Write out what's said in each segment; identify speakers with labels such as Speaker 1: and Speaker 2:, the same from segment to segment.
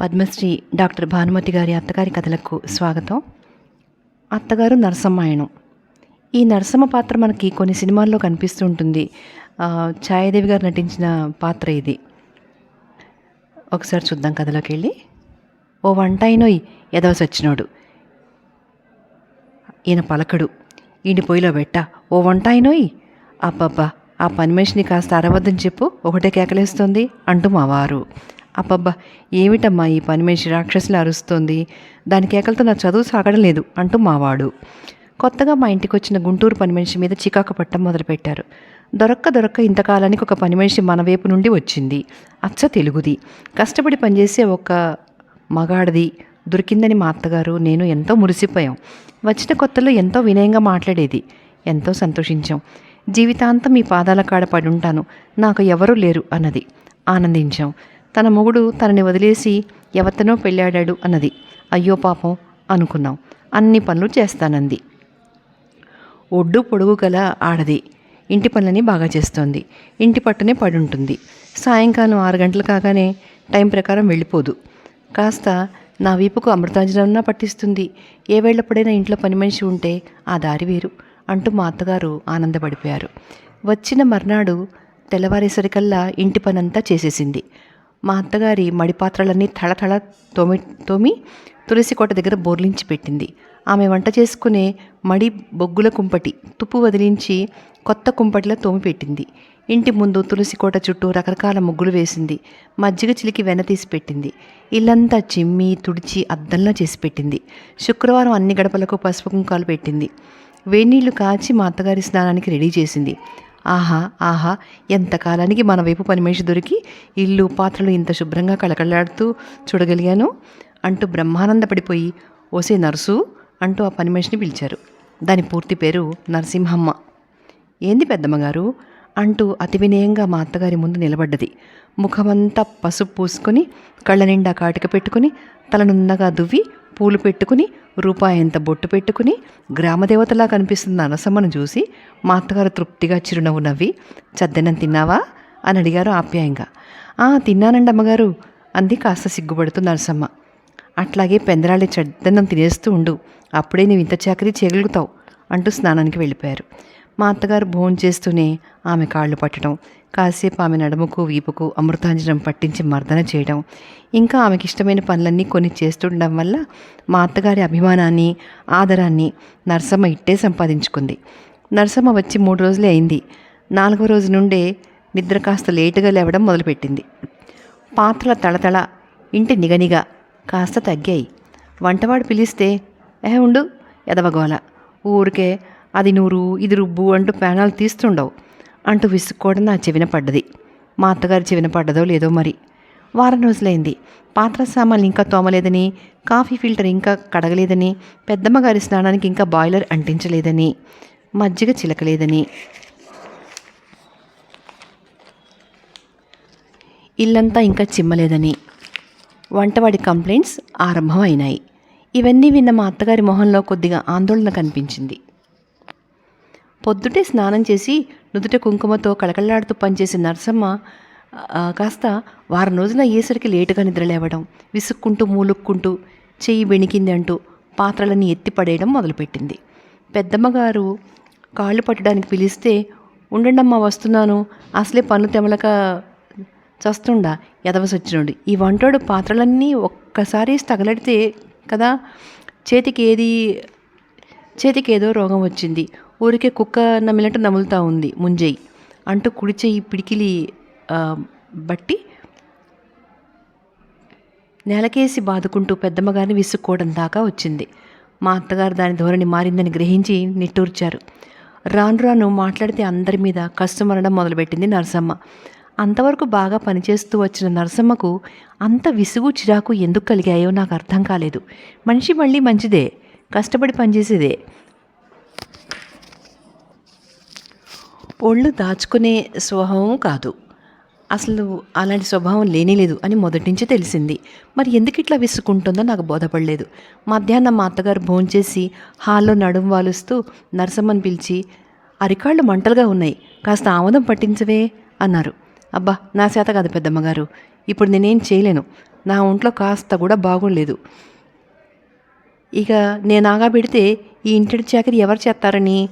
Speaker 1: Padmashri doctor Bhanumathi గారి అత్తగారి కథలకు స్వాగతం. అత్తగారు నరసమ్మాయణం ఈ నరసమ్మ పాత్ర మనకి కొన్ని సినిమాల్లో కనిపిస్తూ ఉంటుంది ఛాయాదేవి గారు నటించిన పాత్ర ఇది. ఒకసారి చూద్దాం కథలోకి వెళ్ళి. ఓ వంట అయినోయ్ ఎదవ సచ్చినోడు ఈయన పలకడు. ఈయన పొయ్యిలో పెట్ట. ఓ వంట అయినోయ్ అబ్బబ్బా! ఆ పని మనిషిని కాస్త అరవద్దని చెప్పు. ఒకటే కేకలేస్తుంది అంటూ మా వారు. అబ్బబ్బా ఏమిటమ్మా ఈ పని మనిషి రాక్షసులు అరుస్తోంది? దాని కేకలతో నా చదువు సాగడం లేదు అంటూ మావాడు. కొత్తగా మా ఇంటికి వచ్చిన గుంటూరు పని మనిషి మీద చికాకు పట్టం మొదలుపెట్టారు. దొరక్క దొరక్క ఇంతకాలానికి ఒక పని మనిషి మన వైపు నుండి వచ్చింది. అచ్చ తెలుగుది. కష్టపడి పనిచేసే ఒక మగాడిది దొరికిందని మా అత్తగారు నేను ఎంతో మురిసిపోయాం. వచ్చిన కొత్తలో ఎంతో వినయంగా మాట్లాడేది. ఎంతో సంతోషించాం. జీవితాంతం మీ పాదాల కాడ పడి ఉంటాను. నాకు ఎవరూ లేరు అన్నది. ఆనందించాం. తన మొగుడు తనని వదిలేసి ఎవతనో పెళ్ళాడాడు అన్నది. అయ్యో పాపం అనుకున్నాం. అన్ని పనులు చేస్తానంది. ఒడ్డు పొడుగు గల ఆడది ఇంటి పనులని బాగా చేస్తోంది. ఇంటి పట్టునే పడి ఉంటుంది సాయంకాలం ఆరు గంటలు కాగానే టైం ప్రకారం వెళ్ళిపోదు. కాస్త నా వీపుకు అమృతాంజనన్నా పట్టిస్తుంది. ఏ వేళ్ళప్పుడైనా ఇంట్లో పని మనిషి ఉంటే ఆ దారి వేరు అంటూ మా అత్తగారు ఆనందపడిపోయారు. వచ్చిన మర్నాడు తెల్లవారేసరికల్లా ఇంటి పనంతా చేసేసింది. మా అత్తగారి మడి పాత్రలన్నీ తళతళ తోమి తోమి తులసి కోట దగ్గర బోర్లించి పెట్టింది. ఆమె వంట చేసుకునే మడి బొగ్గుల కుంపటి తుప్పు వదిలించి కొత్త కుంపటిలో తోమి పెట్టింది. ఇంటి ముందు తులసి కోట చుట్టూ రకరకాల ముగ్గులు వేసింది. మజ్జిగ చిలికి వెన తీసి పెట్టింది. ఇల్లంతా చిమ్మి తుడిచి అద్దంలా చేసి పెట్టింది. శుక్రవారం అన్ని గడపలకు పసుపు కుంకాలు పెట్టింది. వేణీళ్ళు కాచి మా అత్తగారి స్నానానికి రెడీ చేసింది. ఆహా ఆహా ఎంతకాలానికి మన వైపు పనిమనిషి దొరికి ఇల్లు పాత్రలు ఇంత శుభ్రంగా కళకళలాడుతూ చూడగలిగాను? అంటూ బ్రహ్మానందపడిపోయి ఓసే నర్సు అంటూ ఆ పని మనిషిని పిలిచారు. దాని పూర్తి పేరు నరసింహమ్మ. ఏంది పెద్దమ్మగారు? అంటూ అతి వినయంగా మా అత్తగారి ముందు నిలబడ్డది. ముఖమంతా పసుపు పూసుకొని కళ్ళ నిండా కాటిక పెట్టుకుని తలనున్నగా దువ్వి పూలు పెట్టుకుని రూపాయంత బొట్టు పెట్టుకుని గ్రామదేవతలా కనిపిస్తున్న అనసమ్మను చూసి మా అత్తగారు తృప్తిగా చిరునవ్వు నవ్వి చద్దనం తిన్నావా? అని అడిగారు ఆప్యాయంగా. ఆ తిన్నానండి అమ్మగారు అంది కాస్త సిగ్గుపడుతూ నరసమ్మ. అట్లాగే పెందరాళ్ళే చద్దన్నం తినేస్తూ ఉండు అప్పుడే నీవు ఇంత చాకరీ చేయగలుగుతావు అంటూ స్నానానికి వెళ్ళిపోయారు. మా అత్తగారు భోజనం చేస్తూనే ఆమె కాళ్ళు పట్టడం కాసేపు ఆమె నడుముకు వీపుకు అమృతాంజనం పట్టించి మర్దన చేయడం ఇంకా ఆమెకి ఇష్టమైన పనులన్నీ కొన్ని చేస్తుండడం వల్ల మా అత్తగారి అభిమానాన్ని ఆదరాన్ని నరసమ్మ ఇట్టే సంపాదించుకుంది. నరసమ్మ వచ్చి మూడు రోజులే అయింది. నాలుగో రోజు నుండే నిద్ర కాస్త లేటుగా లేవడం మొదలుపెట్టింది. పాత్రల తళతళ ఇంటి నిగనిగా కాస్త తగ్గాయి. వంటవాడు పిలిస్తే ఏ ఉండు ఎదవగోల. ఊరికే అది నూరు ఇది రుబ్బు అంటూ పేనాలు తీస్తుండవు అంటూ విసుక్కోవడం నా చెవిన పడ్డది. మా అత్తగారి చెవిన పడ్డదో లేదో మరి. వారం రోజులైంది. పాత్ర సామాన్లు ఇంకా తోమలేదని కాఫీ ఫిల్టర్ ఇంకా కడగలేదని పెద్దమ్మ గారి స్నానానికి ఇంకా బాయిలర్ అంటించలేదని మజ్జిగ చిలకలేదని. ఇల్లంతా ఇంకా చిమ్మలేదని. వంటవాడి కంప్లైంట్స్ ఆరంభం అయినాయి. ఇవన్నీ విన్న మా అత్తగారి మొహంలో కొద్దిగా ఆందోళన కనిపించింది. పొద్దుటే స్నానం చేసి నుదుట కుంకుమతో కళకళలాడుతూ పనిచేసే నరసమ్మ కాస్త వారం రోజులు అయ్యేసరికి లేటుగా నిద్రలేవడం విసుక్కుంటూ మూలుక్కుంటూ చెయ్యి బెణికింది అంటూ పాత్రలన్నీ ఎత్తి పడేయడం మొదలుపెట్టింది. పెద్దమ్మగారు కాళ్ళు పట్టడానికి పిలిస్తే ఉండండమ్మా వస్తున్నాను. అసలే పన్ను తెమలక చస్తుండా ఎదవసొచ్చినోడు ఈ వంటోడు పాత్రలన్నీ ఒక్కసారి తగలడితే కదా చేతికి ఏది చేతికి ఏదో రోగం వచ్చింది. ఊరికే కుక్క నమిలినట్టు నములుతూ ఉంది ముంజయి. అంటూ కుడి చెయ్యి పిడికిలి బట్టి నేలకేసి బాదుకుంటూ పెద్దమ్మగారిని విసుక్కోవడం దాకా వచ్చింది. మా అత్తగారు దాని ధోరణి మారిందని గ్రహించి నిట్టూర్చారు. రాను రాను మాట్లాడితే అందరి మీద కష్టమరడం మొదలుపెట్టింది నరసమ్మ. అంతవరకు బాగా పనిచేస్తూ వచ్చిన నరసమ్మకు అంత విసుగు చిరాకు ఎందుకు కలిగాయో నాకు అర్థం కాలేదు. మనిషి మళ్ళీ మంచిదే కష్టపడి పనిచేసేదే. ఒళ్ళు దాచుకునే స్వభావం కాదు. అసలు అలాంటి స్వభావం లేనేలేదు అని మొదటి నుంచి తెలిసింది. మరి ఎందుకు ఇట్లా విసుకుంటుందో నాకు బోధపడలేదు. మధ్యాహ్నం మా అత్తగారు భోంచేసి హాల్లో నడుం వాలుస్తూ నరసమ్మని పిలిచి అరికాళ్ళు మంటలుగా ఉన్నాయి కాస్త ఆమదం పట్టించవే అన్నారు. అబ్బా నా చేత కాదు పెద్దమ్మగారు ఇప్పుడు నేనేం చేయలేను. నా ఒంట్లో కాస్త కూడా బాగోలేదు ఇక నేను ఆగా పెడితే ఈ ఇంటి చాకరి ఎవరు చేస్తారని?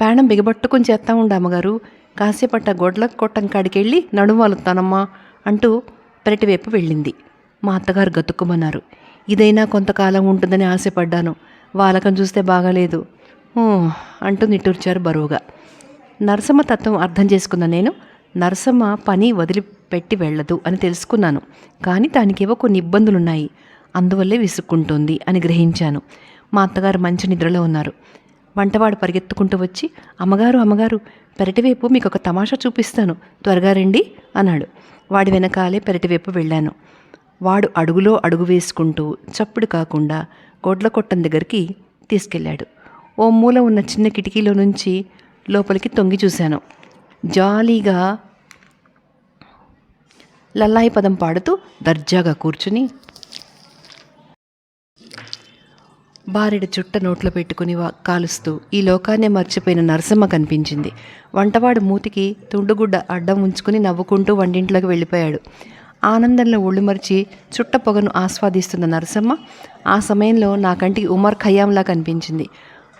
Speaker 1: ప్రాణం బిగబట్టుకుని చేస్తా ఉండు అమ్మగారు. కాసేపట్ట గొడ్ల కొట్టం కాడికెళ్ళి వెళ్ళి అంటూ పెరటివైపు వెళ్ళింది. మా అత్తగారు గతుక్కుమన్నారు. ఇదైనా కొంతకాలం ఉంటుందని ఆశపడ్డాను. వాళ్ళకం చూస్తే బాగాలేదు. అంటూ నిట్టూర్చారు బరువుగా. నరసమ్మ తత్వం అర్థం చేసుకున్న నేను నరసమ్మ పని వదిలిపెట్టి వెళ్ళదు అని తెలుసుకున్నాను. కానీ దానికేవో కొన్ని ఇబ్బందులున్నాయి. అందువల్లే విసుక్కుంటుంది అని గ్రహించాను. మా అత్తగారు మంచి నిద్రలో ఉన్నారు. వంటవాడు పరిగెత్తుకుంటూ వచ్చి అమ్మగారు అమ్మగారు పెరటివైపు మీకు ఒక తమాషా చూపిస్తాను. త్వరగా రండి అన్నాడు. వాడి వెనకాలే పెరటివైపు వెళ్ళాను. వాడు అడుగులో అడుగు వేసుకుంటూ చప్పుడు కాకుండా గొడ్ల కొట్టం దగ్గరికి తీసుకెళ్ళాడు. ఓ మూల ఉన్న చిన్న కిటికీలో నుంచి లోపలికి తొంగి చూశాను. జాలీగా లల్లాయి పదం పాడుతూ దర్జాగా కూర్చుని బారెడు చుట్ట నోట్లో పెట్టుకుని కాలుస్తూ ఈ లోకాన్నే మర్చిపోయిన నరసమ్మ కనిపించింది. వంటవాడు మూతికి తుండుగుడ్డ అడ్డం ఉంచుకుని నవ్వుకుంటూ వంటింట్లోకి వెళ్ళిపోయాడు. ఆనందంలో ఒళ్ళు మరిచి చుట్ట పొగను ఆస్వాదిస్తున్న నరసమ్మ ఆ సమయంలో నా కంటికి ఉమర్ ఖయ్యాంలా కనిపించింది.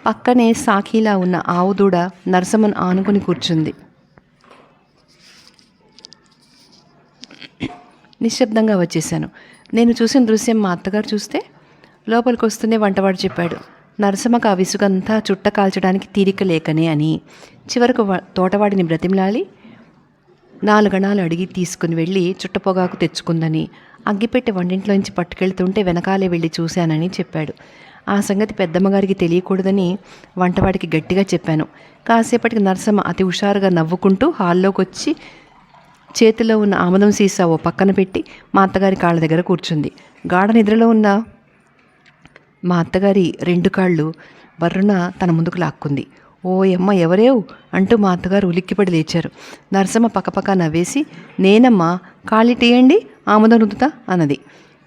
Speaker 1: పక్కనే సాఖీలా ఉన్న ఆవు దూడ నరసమ్మను ఆనుకుని కూర్చుంది. నిశ్శబ్దంగా వచ్చేశాను. నేను చూసిన దృశ్యం మా అత్తగారు చూస్తే లోపలికి వస్తూనే వంటవాడు చెప్పాడు. నరసమ్మకు ఆ విసుగంతా చుట్ట కాల్చడానికి తీరిక లేకనే అని. చివరకు తోటవాడిని బ్రతిమలాలి నాలుగణాలు అడిగి తీసుకుని వెళ్ళి చుట్టపొగాకు తెచ్చుకుందని అగ్గిపెట్టె వంటింట్లోంచి పట్టుకెళ్తుంటే వెనకాలే వెళ్ళి చూశానని చెప్పాడు. ఆ సంగతి పెద్దమ్మగారికి తెలియకూడదని వంటవాడికి గట్టిగా చెప్పాను. కాసేపటికి నరసమ్మ అతి హుషారుగా నవ్వుకుంటూ హాల్లోకి వచ్చి చేతిలో ఉన్న ఆమదం సీసా ఓ పక్కన పెట్టి మా అత్తగారి కాళ్ళ దగ్గర కూర్చుంది. గాఢ నిద్రలో ఉన్న మా అత్తగారి రెండు కాళ్ళు బర్రున తన ముందుకు లాక్కుంది. ఓ అమ్మ ఎవరేవు? అంటూ మా అత్తగారు ఉలిక్కిపడి లేచారు. నరసమ్మ పక్కపక్క నవ్వేసి నేనమ్మా కాళ్ళు తీయండి ఆముదం రుద్దుతా అన్నది.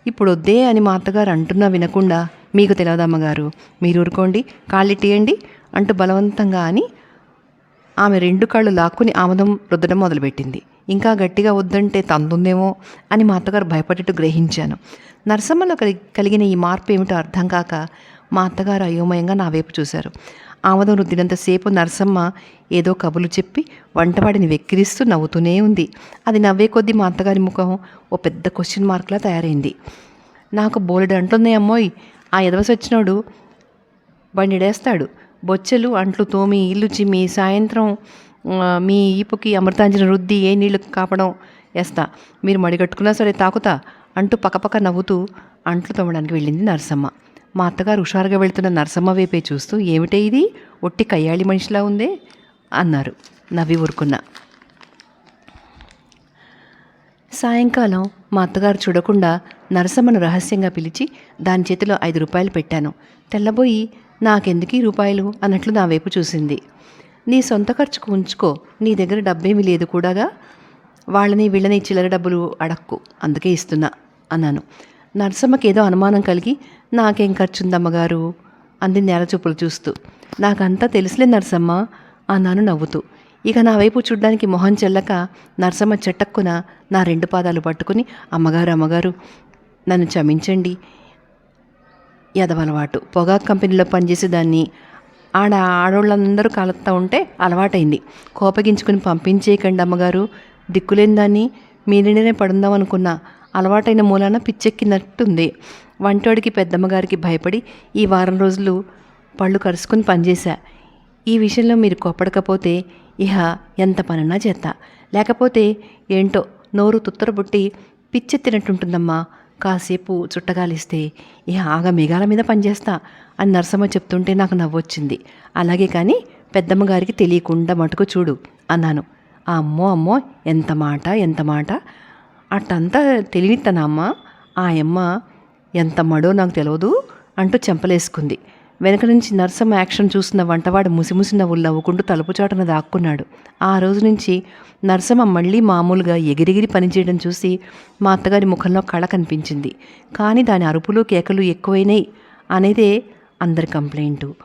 Speaker 1: ఇప్పుడు వద్దే అని మా అత్తగారు అంటున్నా వినకుండా మీకు తెలియదమ్మగారు మీరు ఊరుకోండి కాళ్ళు తీయండి అంటూ బలవంతంగా అని ఆమె రెండు కాళ్ళు లాక్కుని ఆముదం రుద్దడం మొదలుపెట్టింది. ఇంకా గట్టిగా వద్దంటే తందుందేమో అని మా అత్తగారు భయపడేట్టు గ్రహించాను. నరసమ్మలో కలి- కలిగిన ఈ మార్పు ఏమిటో అర్థం కాక మా అత్తగారు అయోమయంగా నా వైపు చూశారు. ఆమదం రుద్దినంతసేపు నరసమ్మ ఏదో కబులు చెప్పి వంటవాడిని వెక్కిరిస్తూ నవ్వుతూనే ఉంది. అది నవ్వే కొద్దీ మా అత్తగారి ముఖం ఓ పెద్ద క్వశ్చన్ మార్క్లా తయారైంది. నాకు బోలెడు అంటుంది అమ్మోయ్. ఆ ఎదవసి వచ్చినోడు బండిడేస్తాడు బొచ్చెలు అంట్లు తోమి ఇల్లు చిమ్మి సాయంత్రం మీ ఈపుకి అమృతాంజన రుద్ది ఏ నీళ్ళు కాపడం వేస్తా. మీరు మడిగట్టుకున్నా సరే తాకుతా అంటూ పక్కపక్క నవ్వుతూ అంట్లు తోమడానికి వెళ్ళింది నరసమ్మ. మా అత్తగారు హుషారుగా వెళ్తున్న నరసమ్మ వైపే చూస్తూ ఏమిటే ఇది? ఒట్టి కయ్యాళి మనిషిలా ఉందే? అన్నారు. నవ్వి ఊరుకున్నా. సాయంకాలం మా అత్తగారు చూడకుండా నరసమ్మను రహస్యంగా పిలిచి దాని చేతిలో ఐదు రూపాయలు పెట్టాను. తెల్లబోయి నాకెందుకు ఈ రూపాయలు? అన్నట్లు నా వైపు చూసింది. నీ సొంత ఖర్చుకు ఉంచుకో. నీ దగ్గర డబ్బేమీ లేదు కూడాగా. వాళ్ళని వీళ్ళని చిల్లర డబ్బులు అడక్కు. అందుకే ఇస్తున్నా అన్నాను. నరసమ్మకి ఏదో అనుమానం కలిగి నాకేం ఖర్చుందమ్మగారు? అంది నేల చూపులు చూస్తూ. నాకంతా తెలుసులే నరసమ్మ అన్నాను నవ్వుతూ. ఇక నా వైపు చూడ్డానికి మొహం చెల్లక నరసమ్మ చెట్టక్కున నా రెండు పాదాలు పట్టుకుని అమ్మగారు అమ్మగారు నన్ను క్షమించండి. ఎదవలవాటు పొగాకు కంపెనీలో పనిచేసేదాన్ని ఆడ ఆడోళ్ళందరూ కలుపుతూ ఉంటే అలవాటైంది. కోపగించుకుని పంపించేయకండి అమ్మగారు. దిక్కులేని దాన్ని మీరినే పడుందాం అనుకున్నా అలవాటైన మూలాన పిచ్చెక్కినట్టుంది. వంటోడికి పెద్దమ్మగారికి భయపడి ఈ వారం రోజులు పళ్ళు కరుసుకుని పనిచేశా. ఈ విషయంలో మీరు కోప్పడకపోతే ఇహ ఎంత పనన్నా చేస్తా లేకపోతే ఏంటో నోరు తుత్తరబుట్టి పిచ్చెత్తినట్టుంటుందమ్మా. కాసేపు చుట్టగాలిస్తే ఇహ ఆగ మేఘాల మీద పనిచేస్తా. అని నరసమ్మ చెప్తుంటే నాకు నవ్వొచ్చింది. అలాగే కానీ పెద్దమ్మ గారికి తెలియకుండా మటుకు చూడు అన్నాను. ఆ అమ్మో అమ్మో ఎంత మాట ఎంత మాట. అట్టంతా తెలివిత్తనా అమ్మ? ఆ అమ్మ ఎంత మడో నాకు తెలియదు అంటూ చెంపలేసుకుంది. వెనక నుంచి నర్సమ్మ యాక్షన్ చూస్తున్న వంటవాడు ముసిముసి నవ్వులు నవ్వుకుంటూ తలుపు చాటున దాక్కున్నాడు. ఆ రోజు నుంచి నర్సమ్మ మళ్ళీ మామూలుగా ఎగిరిగిరి పనిచేయడం చూసి మా అత్తగారి ముఖంలో కళ కనిపించింది. కానీ దాని అరుపులు కేకలు ఎక్కువైనాయి. అనేదే అందరి కంప్లైంటు.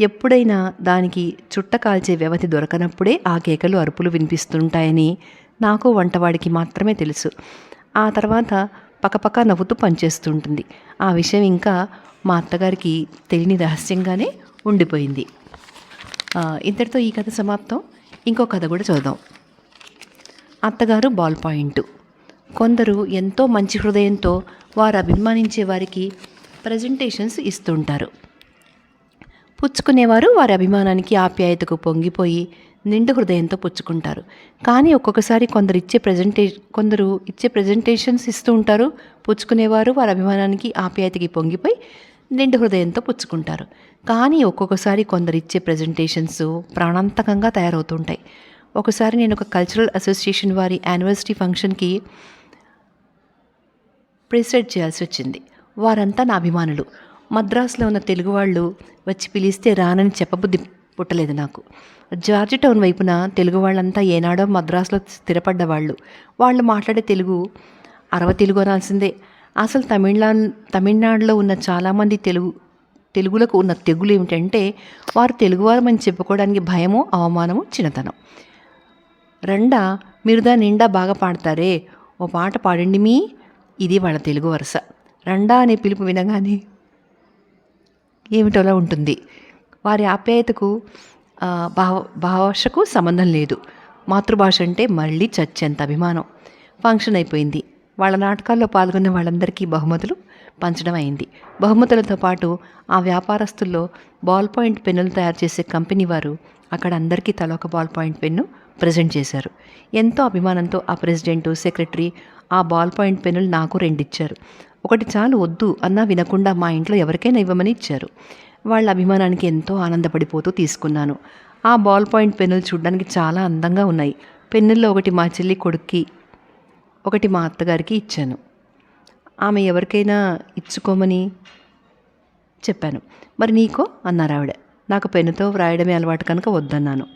Speaker 1: ఎప్పుడైనా దానికి చుట్ట కాల్చే వ్యవధి దొరకనప్పుడే ఆ కేకలు అరుపులు వినిపిస్తుంటాయని నాకు వంటవాడికి మాత్రమే తెలుసు. ఆ తర్వాత పక్కపక్క నవ్వుతూ పనిచేస్తుంటుంది. ఆ విషయం ఇంకా మా అత్తగారికి తెలియని రహస్యంగానే ఉండిపోయింది. ఇంతటితో ఈ కథ సమాప్తం. ఇంకో కథ కూడా చూద్దాం. అత్తగారు బాల్ పాయింట్. కొందరు ఎంతో మంచి హృదయంతో వారు అభిమానించే వారికి ప్రజెంటేషన్స్ ఇస్తుంటారు. పుచ్చుకునేవారు వారి అభిమానానికి ఆప్యాయతకు పొంగిపోయి నిండు హృదయంతో పుచ్చుకుంటారు. కానీ ఒక్కొక్కసారి కొందరు ఇచ్చే ప్రజెంటే కొందరు ఇచ్చే ప్రజెంటేషన్స్ ఇస్తూ ఉంటారు. పుచ్చుకునేవారు వారి అభిమానానికి ఆప్యాయతకి పొంగిపోయి నిండు హృదయంతో పుచ్చుకుంటారు. కానీ ఒక్కొక్కసారి కొందరు ఇచ్చే ప్రజెంటేషన్స్ ప్రాణాంతకంగా తయారవుతుంటాయి ఒకసారి నేను ఒక కల్చరల్ అసోసియేషన్ వారి యానివర్సిటీ ఫంక్షన్కి ప్రిసైడ్ చేయాల్సి వచ్చింది. వారంతా నా అభిమానులు. మద్రాసులో ఉన్న తెలుగు వాళ్ళు వచ్చి పిలిస్తే రానని చెప్పబుద్ధి పుట్టలేదు నాకు. జార్జి టౌన్ వైపున తెలుగు వాళ్ళంతా ఏనాడో మద్రాసులో స్థిరపడ్డ వాళ్ళు వాళ్ళు మాట్లాడే తెలుగు అరవ తెలుగు అనాల్సిందే. అసలు తమిళనా తమిళనాడులో ఉన్న చాలామంది తెలుగు తెలుగులకు ఉన్న తెగులు ఏమిటంటే వారు తెలుగువారమని చెప్పుకోవడానికి భయము అవమానము చిన్నతనం. రండా మీరు దాని నిండా బాగా పాడతారే. ఓ పాట పాడండి మీ. ఇది వాళ్ళ తెలుగు వరుస. రండా అనే పిలుపు వినగానే ఏమిటోలా ఉంటుంది. వారి ఆప్యాయతకు భావ భాషకు సంబంధం లేదు. మాతృభాష అంటే మళ్ళీ చచ్చేంత అభిమానం. ఫంక్షన్ అయిపోయింది. వాళ్ళ నాటకాల్లో పాల్గొన్న వాళ్ళందరికీ బహుమతులు పంచడం అయింది. బహుమతులతో పాటు ఆ వ్యాపారస్తుల్లో బాల్ పాయింట్ పెన్నులు తయారు చేసే కంపెనీ వారు అక్కడ అందరికీ తలొక బాల్ పాయింట్ పెన్ను ప్రజెంట్ చేశారు. ఎంతో అభిమానంతో ఆ ప్రెసిడెంటు సెక్రటరీ ఆ బాల్ పాయింట్ పెన్నులు నాకు రెండిచ్చారు. ఒకటి చాలు వద్దు అన్నా వినకుండా మా ఇంట్లో ఎవరికైనా ఇవ్వమని ఇచ్చారు. వాళ్ళ అభిమానానికి ఎంతో ఆనందపడిపోతూ తీసుకున్నాను. ఆ బాల్ పాయింట్ పెన్నులు చూడడానికి చాలా అందంగా ఉన్నాయి. పెన్నుల్లో ఒకటి మా చెల్లి కొడుక్కి ఒకటి మా అత్తగారికి ఇచ్చాను. ఆమె ఎవరికైనా ఇచ్చుకోమని చెప్పాను. మరి నీకో? అన్నారు ఆవిడ. నాకు పెన్నుతో వ్రాయడమే అలవాటు కనుక వద్దన్నాను.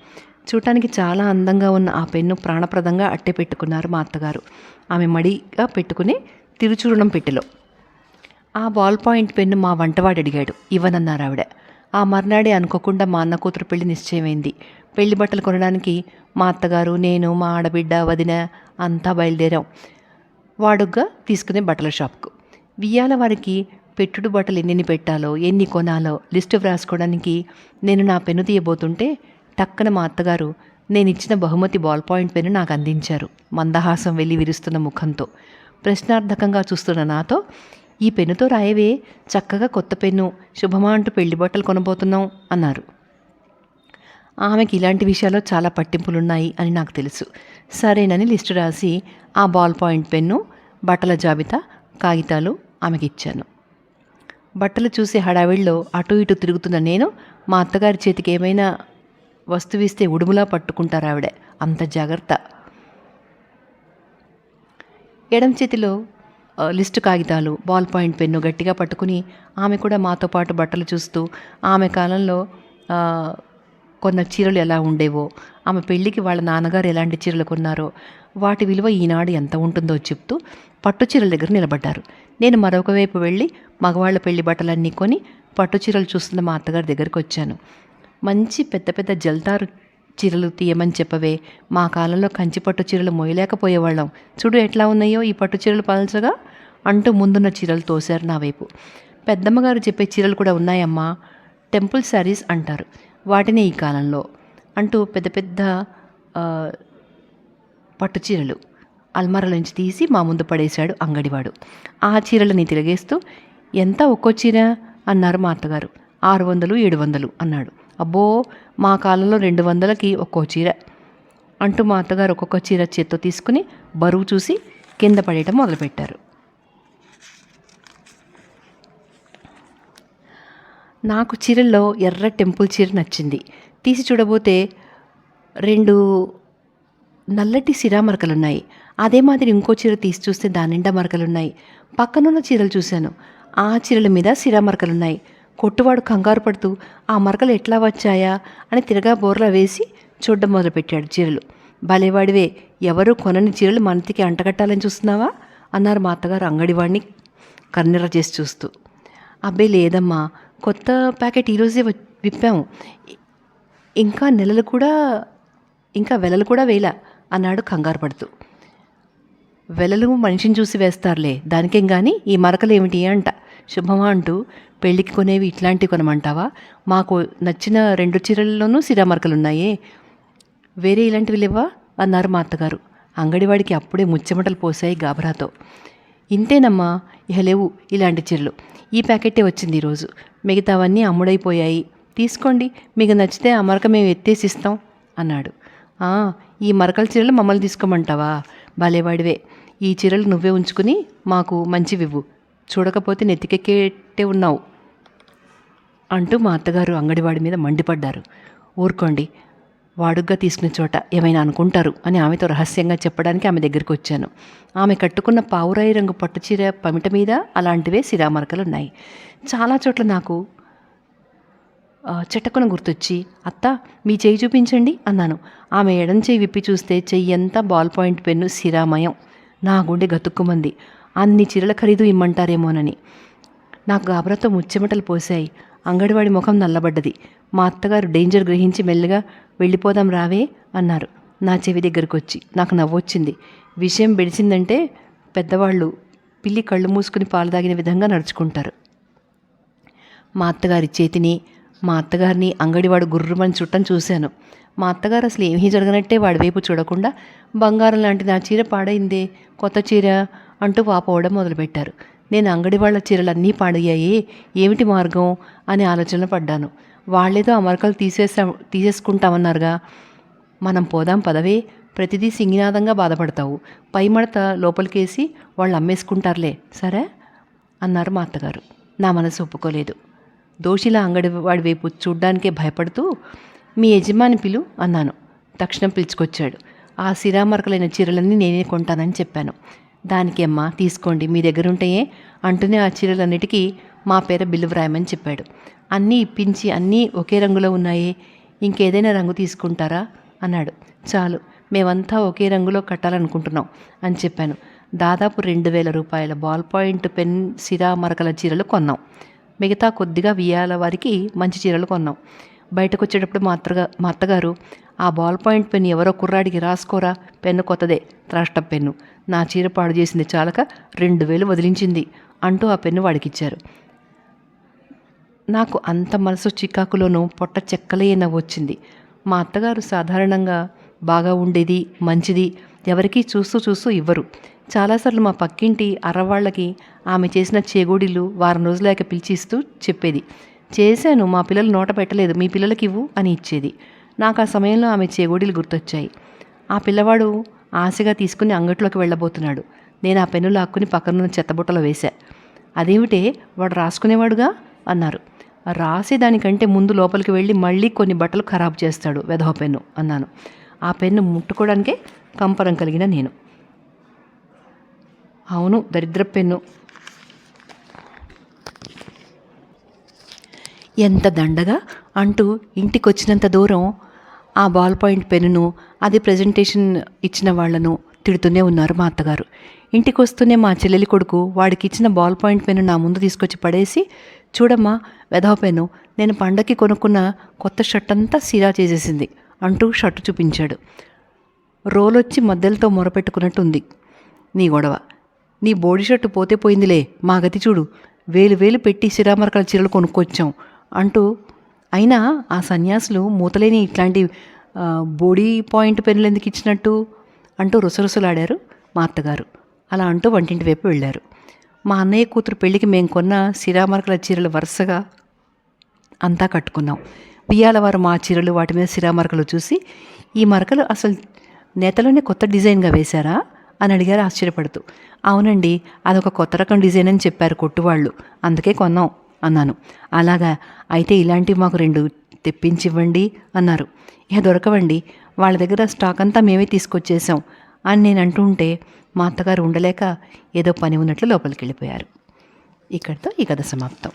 Speaker 1: చూడటానికి చాలా అందంగా ఉన్న ఆ పెన్ను ప్రాణప్రదంగా అట్టే పెట్టుకున్నారు మా అత్తగారు. ఆమె మడిగా పెట్టుకుని తిరుచూర్ణం పెట్టెలో ఆ బాల్ పాయింట్ పెన్ను మా వంటవాడు అడిగాడు. ఇవ్వనన్నారు ఆవిడ. ఆ మర్నాడే అనుకోకుండా మా అన్న కూతురు పెళ్ళి నిశ్చయమైంది. పెళ్ళి బట్టలు కొనడానికి మా అత్తగారు నేను మా ఆడబిడ్డ వదిన అంతా బయలుదేరాం. వాడుగ్గా తీసుకునే బట్టల షాప్కు. వియ్యాల వారికి పెట్టుడు బట్టలు ఎన్ని పెట్టాలో ఎన్ని కొనాలో లిస్టు వ్రాసుకోవడానికి నేను నా పెన్ను తీయబోతుంటే టక్కన మా అత్తగారు నేను ఇచ్చిన బహుమతి బాల్ పాయింట్ పెన్ను నాకు అందించారు. మందహాసం వెళ్ళి విరుస్తున్న ముఖంతో. ప్రశ్నార్థకంగా చూస్తున్న నాతో ఈ పెన్నుతో రాయవే చక్కగా కొత్త పెన్ను శుభమా అంటూ పెళ్ళి బట్టలు కొనబోతున్నాం అన్నారు. ఆమెకి ఇలాంటి విషయాల్లో చాలా పట్టింపులున్నాయి అని నాకు తెలుసు. సరేనని లిస్టు రాసి ఆ బాల్ పాయింట్ పెన్ను బట్టల జాబితా కాగితాలు ఆమెకి ఇచ్చాను. బట్టలు చూసే హడావిడిలో అటు ఇటు తిరుగుతున్న నేను మా అత్తగారి చేతికి ఏమైనా వస్తువు ఇస్తే ఉడుములా పట్టుకుంటారు ఆవిడ అంత జాగ్రత్త. ఎడం చేతిలో లిస్టు కాగితాలు బాల్ పాయింట్ పెన్ను గట్టిగా పట్టుకుని ఆమె కూడా మాతో పాటు బట్టలు చూస్తూ ఆమె కాలంలో కొన్న చీరలు ఎలా ఉండేవో ఆమె పెళ్ళికి వాళ్ళ నాన్నగారు ఎలాంటి చీరలు కొన్నారో వాటి విలువ ఈనాడు ఎంత ఉంటుందో చెప్తూ పట్టు చీరల దగ్గర నిలబడ్డారు. నేను మరొక వైపు వెళ్ళి మగవాళ్ళ పెళ్ళి బట్టలన్నీ కొని పట్టు చీరలు చూస్తున్న మా అత్తగారి దగ్గరికి వచ్చాను. మంచి పెద్ద పెద్ద జల్తారు చీరలు తీయమని చెప్పవే. మా కాలంలో కంచి పట్టు చీరలు మోయలేకపోయేవాళ్ళం చూడు ఎట్లా ఉన్నాయో ఈ పట్టు చీరలు పలచగా అంటూ ముందున్న చీరలు తోశారు నా వైపు. పెద్దమ్మగారు చెప్పే చీరలు కూడా ఉన్నాయమ్మా. టెంపుల్ శారీస్ అంటారు. వాటినే ఈ కాలంలో అంటూ పెద్ద పెద్ద పట్టు చీరలు అల్మారాల నుంచి తీసి మా ముందు పడేశాడు అంగడివాడు. ఆ చీరలని తిరిగేస్తూ ఎంత ఒక్కో చీర? అన్నారు మా అత్తగారు. ఆరు వందలు ఏడు వందలు అన్నాడు. అబ్బో మా కాలంలో రెండు వందలకి ఒక్కో చీర. అంటూ మా అత్తగారు ఒక్కొక్క చీర చేత్తో తీసుకుని బరువు చూసి కింద పడేయటం మొదలుపెట్టారు. నాకు చీరల్లో ఎర్ర టెంపుల్ చీర నచ్చింది. తీసి చూడబోతే రెండు నల్లటి సిరా మరకలున్నాయి అదే మాదిరి ఇంకో చీర తీసి చూస్తే దాని నిండా మరకలున్నాయి. పక్కనున్న చీరలు చూశాను. ఆ చీరల మీద సిరా మరకలున్నాయి కొట్టువాడు కంగారు పడుతూ ఆ మరకలు ఎట్లా వచ్చాయా? అని తిరగా బోర్లా వేసి చూడడం మొదలుపెట్టాడు చీరలు. భలేవాడివే ఎవరు కొనని చీరలు మనతికి అంటగట్టాలని చూస్తున్నావా? అన్నారు మా అత్తగారు అంగడివాడిని కన్నెర చేసి చూస్తూ. అబ్బే లేదమ్మా కొత్త ప్యాకెట్ ఈరోజే విప్పాము. ఇంకా నెలలు కూడా ఇంకా వెలలు కూడా వేలా అన్నాడు కంగారు పడుతూ. వెలలు మనిషిని చూసి వేస్తారులే దానికేం కానీ ఈ మరకలు ఏమిటి? అంట. శుభమా అంటూ పెళ్ళికి కొనేవి ఇట్లాంటివి కొనమంటావా? మాకు నచ్చిన రెండు చీరల్లోనూ సిరా మరకలు ఉన్నాయే వేరే ఇలాంటివి లేవా? అన్నారు మా అత్తగారు అంగడివాడికి అప్పుడే ముచ్చెమటలు పోసాయి గాబరాతో ఇంతేనమ్మా ఇహ లేవు ఇలాంటి చీరలు. ఈ ప్యాకెటే వచ్చింది ఈరోజు. మిగతావన్నీ అమ్ముడైపోయాయి. తీసుకోండి మీకు నచ్చితే ఆ మరక మేము ఎత్తేసి ఇస్తాం అన్నాడు ఈ మరకల చీరలు మమ్మల్ని తీసుకోమంటావా? భలేవాడివే. ఈ చీరలు నువ్వే ఉంచుకుని మాకు మంచివివ్వు. చూడకపోతే నెత్తికెక్కేట్టే ఉన్నావు అంటూ మా అత్తగారు అంగడివాడి మీద మండిపడ్డారు. ఊరుకోండి వాడుగ్గా తీసుకునే చోట ఏమైనా అనుకుంటారు అని ఆమెతో రహస్యంగా చెప్పడానికి ఆమె దగ్గరికి వచ్చాను. ఆమె కట్టుకున్న పావురాయి రంగు పట్టుచీర పమిట మీద అలాంటివే సిరామరకలు ఉన్నాయి చాలా చోట్ల నాకు చెట్టకున గుర్తొచ్చి అత్త మీ చేయి చూపించండి అన్నాను. ఆమె ఎడం చెయ్యి విప్పి చూస్తే చెయ్యి అంతా బాల్ పాయింట్ పెన్ను సిరామయం నా గుండె గతుక్కుమంది. అన్ని చీరల ఖరీదు ఇమ్మంటారేమోనని. నాకు గాబరాతో ముచ్చెమటలు పోశాయి. అంగడివాడి ముఖం నల్లబడ్డది. మా అత్తగారు డేంజర్ గ్రహించి మెల్లగా వెళ్ళిపోదాం రావే అన్నారు. నా చెవి దగ్గరకు వచ్చి నాకు నవ్వొచ్చింది. విషయం బెడిసిందంటే పెద్దవాళ్ళు పిల్లి కళ్ళు మూసుకుని పాలు తాగిన విధంగా నడుచుకుంటారు. మా అత్తగారి చేతిని మా అత్తగారిని అంగడివాడు గుర్రమని చుట్టం చూశాను. మా అత్తగారు అసలు ఏమీ జరగనట్టే వాడి వైపు చూడకుండా బంగారం లాంటి నా చీర పాడైందే. కొత్త చీర అంటూ వాపోవడం మొదలుపెట్టారు. నేను అంగడి వాళ్ళ చీరలన్నీ పాడయ్యాయి ఏమిటి మార్గం? అని ఆలోచన పడ్డాను. వాళ్ళేదో అమరకలు తీసేసా తీసేసుకుంటామన్నారుగా. మనం పోదాం పదవే. ప్రతిదీ సింగినాదంగా బాధపడతావు. పై మడత లోపలికేసి వాళ్ళు అమ్మేసుకుంటారులే. సరే? అన్నారు మా అత్తగారు. నా మనసు ఒప్పుకోలేదు. దోషిలా అంగడి వాడి వైపు చూడ్డానికే భయపడుతూ మీ యజమాని పిలు అన్నాను. తక్షణం పిలుచుకొచ్చాడు. ఆ సిరామరకలైన చీరలన్నీ నేనే కొంటానని చెప్పాను. దానికి అమ్మ తీసుకోండి మీ దగ్గర ఉంటాయే అంటూనే ఆ చీరలన్నిటికీ మా పేర బిల్లు వ్రాయమని చెప్పాడు. అన్నీ ఇప్పించి అన్నీ ఒకే రంగులో ఉన్నాయే ఇంకేదైనా రంగు తీసుకుంటారా? అన్నాడు. చాలు మేమంతా ఒకే రంగులో కట్టాలనుకుంటున్నాం అని చెప్పాను. దాదాపు రెండు వేల రూపాయల బాల్ పాయింట్ పెన్ సిరా మరకల చీరలు కొన్నాం. మిగతా కొద్దిగా వియాల వారికి మంచి చీరలు కొన్నాం. బయటకు వచ్చేటప్పుడు మా అత్తగా మా అత్తగారు ఆ బాల్ పాయింట్ పెన్ ఎవరో కుర్రాడికి రాసుకోరా? పెన్ను కొత్తదే త్రాష్ట పెన్ను. నా చీర పాడు చేసింది చాలక రెండు వేలు వదిలించింది అంటూ ఆ పెన్ను వాడికిచ్చారు. నాకు అంత మనసు చికాకులోనూ పొట్ట చెక్కలే వచ్చింది. మా అత్తగారు సాధారణంగా బాగా ఉండేది మంచిది ఎవరికీ చూస్తూ చూస్తూ ఇవ్వరు. చాలాసార్లు మా పక్కింటి అరవాళ్ళకి ఆమె చేసిన చేగోడీలు వారం రోజులేక పిలిచిస్తూ చెప్పేది. చేశాను మా పిల్లలు నోట పెట్టలేదు మీ పిల్లలకి ఇవ్వు అని ఇచ్చేది. నాకు ఆ సమయంలో ఆమె చేగోడీలు గుర్తొచ్చాయి. ఆ పిల్లవాడు ఆశగా తీసుకుని అంగట్లోకి వెళ్ళబోతున్నాడు. నేను ఆ పెన్ను లాక్కుని పక్కనున్న చెత్తబుట్టలో వేశా. అదేమిటే వాడు రాసుకునేవాడుగా? అన్నారు. రాసేదానికంటే ముందు లోపలికి వెళ్ళి మళ్ళీ కొన్ని బట్టలు ఖరాబ్ చేస్తాడు వెధవ పెన్ను అన్నాను. ఆ పెన్ను ముట్టుకోవడానికే కంపరం కలిగిన నేను. అవును దరిద్ర పెన్ను. ఎంత దండగా అంటూ ఇంటికొచ్చినంత దూరం ఆ బాల్ పాయింట్ పెన్నును అది ప్రజెంటేషన్ ఇచ్చిన వాళ్ళను తిడుతూనే ఉన్నారు మా అత్తగారు. ఇంటికి వస్తూనే మా చెల్లెలి కొడుకు వాడికి ఇచ్చిన బాల్ పాయింట్ పెన్ను నా ముందు తీసుకొచ్చి పడేసి చూడమ్మా వెధవ పెన్ను నేను పండక్కి కొనుక్కున్న కొత్త షర్ట్ అంతా సిరా చేసేసింది అంటూ షర్టు చూపించాడు. రోలొచ్చి మద్దెలతో మొరపెట్టుకున్నట్టుంది. నీ గొడవ నీ బోడీ షర్టు పోతే పోయిందిలే మా గతి చూడు. వేలు వేలు పెట్టి సిరామరకల చీరలు కొనుక్కొచ్చాం. అంటూ అయినా ఆ సన్యాసులు మూతలేని ఇట్లాంటి బోడీ పాయింట్ పెన్నులు ఎందుకు ఇచ్చినట్టు అంటూ రుసరుసలాడారు మా అత్తగారు. అలా అంటూ వంటింటి వైపు వెళ్ళారు. మా అన్నయ్య కూతురు పెళ్ళికి మేము కొన్న సిరామరకల చీరలు వరుసగా అంతా కట్టుకున్నాం. బియ్యాల వారు మా చీరలు వాటి మీద సిరామరకలు చూసి ఈ మరకలు అసలు నేతలోనే కొత్త డిజైన్గా వేశారా? అని అడిగారు ఆశ్చర్యపడుతూ. అవునండి అదొక కొత్త రకం డిజైన్ అని చెప్పారు కొట్టువాళ్ళు. అందుకే కొన్నాం. అన్నాను. అలాగా అయితే ఇలాంటివి మాకు రెండు తెప్పించివ్వండి అన్నారు. ఇక దొరకవండి వాళ్ళ దగ్గర స్టాక్ అంతా మేమే తీసుకొచ్చేసాం అని నేను అంటుంటే మా అత్తగారు ఉండలేక ఏదో పని ఉన్నట్లు లోపలికి వెళ్ళిపోయారు ఇక్కడితో ఈ కథ సమాప్తం.